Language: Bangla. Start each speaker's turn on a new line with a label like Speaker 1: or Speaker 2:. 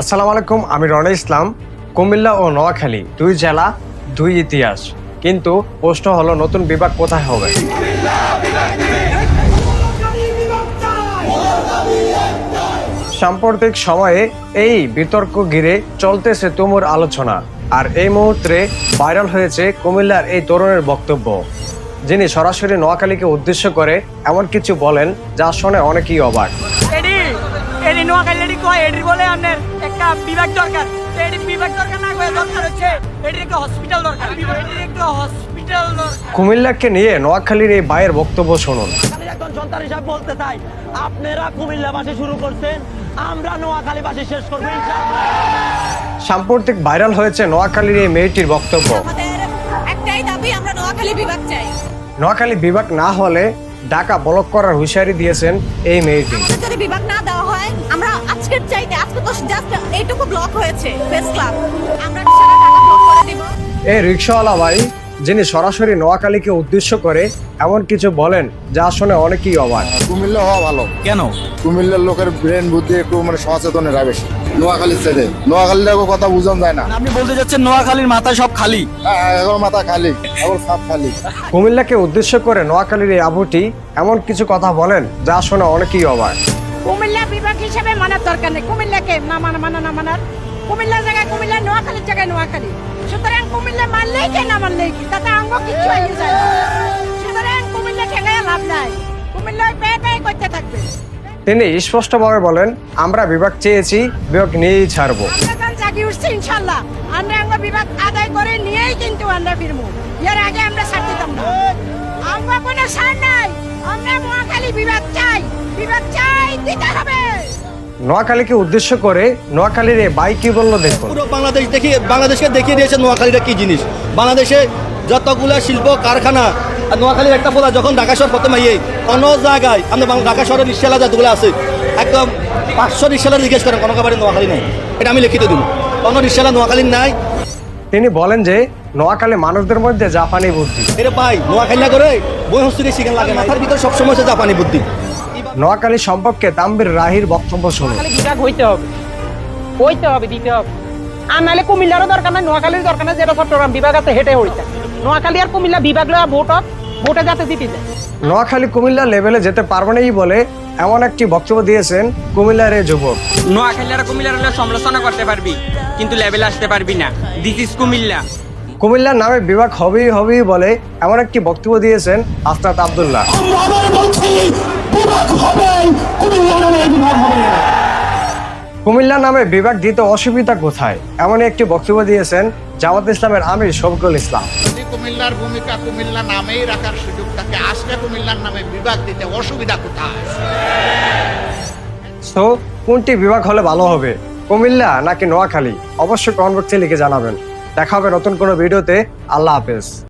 Speaker 1: আসসালামু আলাইকুম, আমি রনে ইসলাম। কুমিল্লা ও নোয়াখালী, দুই জেলা, দুই ইতিহাস। কিন্তু প্রশ্ন হলো, নতুন বিভাগ কোথায় হবে? সাম্প্রতিক সময়ে এই বিতর্ক ঘিরে চলতেছে তুমুর আলোচনা। আর এই মুহূর্তে ভাইরাল হয়েছে কুমিল্লার এই তরুণের বক্তব্য। যিনি সরাসরি নোয়াখালীকে উদ্দেশ্য করে এমন কিছু বলেন, যা শুনে অনেকেই অবাক।
Speaker 2: এডি এডি নোয়াখালী এডি কয় এডি বলে আপনার একটা বিভাগ দরকার। এডি বিভাগ দরকার না কয়ে দরকার হচ্ছে এডির একটা হসপিটাল দরকার। এডির একটা হসপিটাল দরকার।
Speaker 1: কুমিল্লাকে নিয়ে নোয়াখালীর এই ভাইয়ের বক্তব্য শুনুন।
Speaker 3: একজন সন্তান হিসাবে বলতে চাই আপনারা কুমিল্লা বাসে শুরু করছেন আমরা নোয়াখালী বাসে শেষ করব ইনশাআল্লাহ।
Speaker 1: সাম্প্রতিক ভাইরাল হয়েছে নোয়াখালীর এই মেয়েটির বক্তব্য।
Speaker 4: একটাই দাবি আমরা নোয়াখালী বিভাগ চাই।
Speaker 1: নোয়াখালী বিভাগ না হলে ঢাকা ব্লক করার হুঁশিয়ারি দিয়েছেন এই মেয়েটি।
Speaker 4: যদি বিভাগ না দেওয়া হয় আমরা আজকের চাইতে আজকে তো জাস্ট এইটুকু ব্লক হয়েছে ফেস ক্লাব আমরা সারা ঢাকা ব্লক করে দেব।
Speaker 1: এই রিক্সাওয়ালা ভাই যিনি সরাসরি নোয়াখালীকে উদ্দেশ্য করে এমন কিছু বলেন যা শুনে অনেকেই অবাক।
Speaker 5: কুমিল্লা হওয়া ভালো।
Speaker 6: কেন?
Speaker 5: কুমিল্লার লোকের ব্রেন বুদ্ধি একটু মানে সচেতন এরা বেশি। নোয়াখালীর ছেড়ে নোয়াখালীর কথা বুঝন যায় না।
Speaker 6: আপনি বলতে যাচ্ছেন নোয়াখালীর মাথায় সব খালি।
Speaker 5: হ্যাঁ, এখন মাথা খালি। এখন সাপ খালি।
Speaker 1: কুমিল্লাকে উদ্দেশ্য করে নোয়াখালীর এই আবুটি এমন কিছু কথা বলেন যা শুনে অনেকেই অবাক।
Speaker 2: কুমিল্লা বিভাগ হিসেবে মানার দরকার নেই। কুমিল্লাকে না মানা মানা না মানার কুমিল্লার জায়গায় কুমিল্লা নোয়াখালীর জায়গায় নোয়াখালী। সুতরাং কুমিল্লা মানলেই কি না মানলেই কি তাতে আঙ্গ কিচ্ছু হয়ে যায় সুতরাং কুমিল্লা লাভ নাই। কুমিল্লা পেয়ে পেয়ে করতে থাকবে।
Speaker 1: তিনি স্পষ্টভাবে বলেন আমরা বিভাগ চেয়েছি বিভাগ নিয়েই ছাড়বো।
Speaker 2: আমরা কাল জাগি উঠছি ইনশাল্লাহ আমরা আঙ্গ বিভাগ আদায় করে নিয়েই কিন্তু আমরা ফিরবো। এর আগে আমরা ছাড় দিতাম না। আমরা কোনো ছাড় নাই। আমরা নোয়াখালী বিভাগ চাই। বিভাগ চাই দিতে হবে।
Speaker 1: নোয়াখালীকে উদ্দেশ্য করে নোয়াখালীর এই ভাই কি বলল দেখুন।
Speaker 6: পুরো বাংলাদেশ দেখিয়ে বাংলাদেশকে দেখিয়ে দিয়েছে নোয়াখালীটা কি জিনিস। বাংলাদেশে যতগুলো শিল্প কারখানা আর নোয়াখালীর একটা পোলা যখন ঢাকা শহর প্রথমে ইয়ে কোনো জায়গায় আমাদের ঢাকা শহরের রিক্সালা যতগুলো আছে। একদম পাঁচশো রিক্সালা জিজ্ঞেস করেন কোনো খাবারে নোয়াখালী নাই। এটা আমি লিখিত দিব। কোনো রিক্সালা নোয়াখালীর নাই।
Speaker 1: তিনি বলেন যে নোয়াখালী মানুষদের মধ্যে জাপানি বুদ্ধি।
Speaker 6: এটা পাই নোয়াখালী না করে বই হস্তিকে শিখেন লাগে মাথার ভিতরে সবসময় হচ্ছে জাপানি বুদ্ধি।
Speaker 1: নোয়াখালী সম্পর্কে তাম্বির রাহির বক্তব্য শুনুন।
Speaker 2: বিভাগ হইতে হবে। হইতে হবে দিতে হবে। আর নাহলে কুমিল্লারও দরকার নাই নোয়াখালীর দরকার নাই যেটা চট্টগ্রাম বিভাগ আছে হেঁটে হইতে নোয়াখালী আর কুমিল্লা বিভাগ লওয়া ভোট হোক, ভোটে যাতে দিতে যায়।
Speaker 1: নোয়াখালী কুমিল্লা লেভেলে যেতে পারবে না এই বলে এমন একটি বক্তব্য দিয়েছেন কুমিল্লার এই যুবক।
Speaker 7: নোয়াখালী আর কুমিল্লার হলে সমালোচনা করতে পারবি কিন্তু লেভেলে আসতে পারবি না। This is Comilla.
Speaker 1: কুমিল্লার নামে বিভাগ হবেই হবেই বলে এমন একটি বক্তব্য দিয়েছেন আস্তাদ আবদুল্লাহ। কুমিল্লা নামে বিভাগ দিতে অসুবিধা কোথায়? এমনই একটি বক্তব্য দিয়েছেন জামাত ইসলামের আমির শফিকুল ইসলাম।
Speaker 8: যদি কুমিল্লার ভূমিকা কুমিল্লা নামেই রাখার সুযোগ থাকে আজকে কুমিল্লার নামে বিভাগ দিতে অসুবিধা কোথায়?
Speaker 1: সো কোনটি বিভাগ হলে ভালো হবে? কুমিল্লা নাকি নোয়াখালী? অবশ্যই কমেন্ট বক্সে লিখে জানাবেন। দেখা হবে নতুন কোনো ভিডিওতে। আল্লাহ হাফেজ।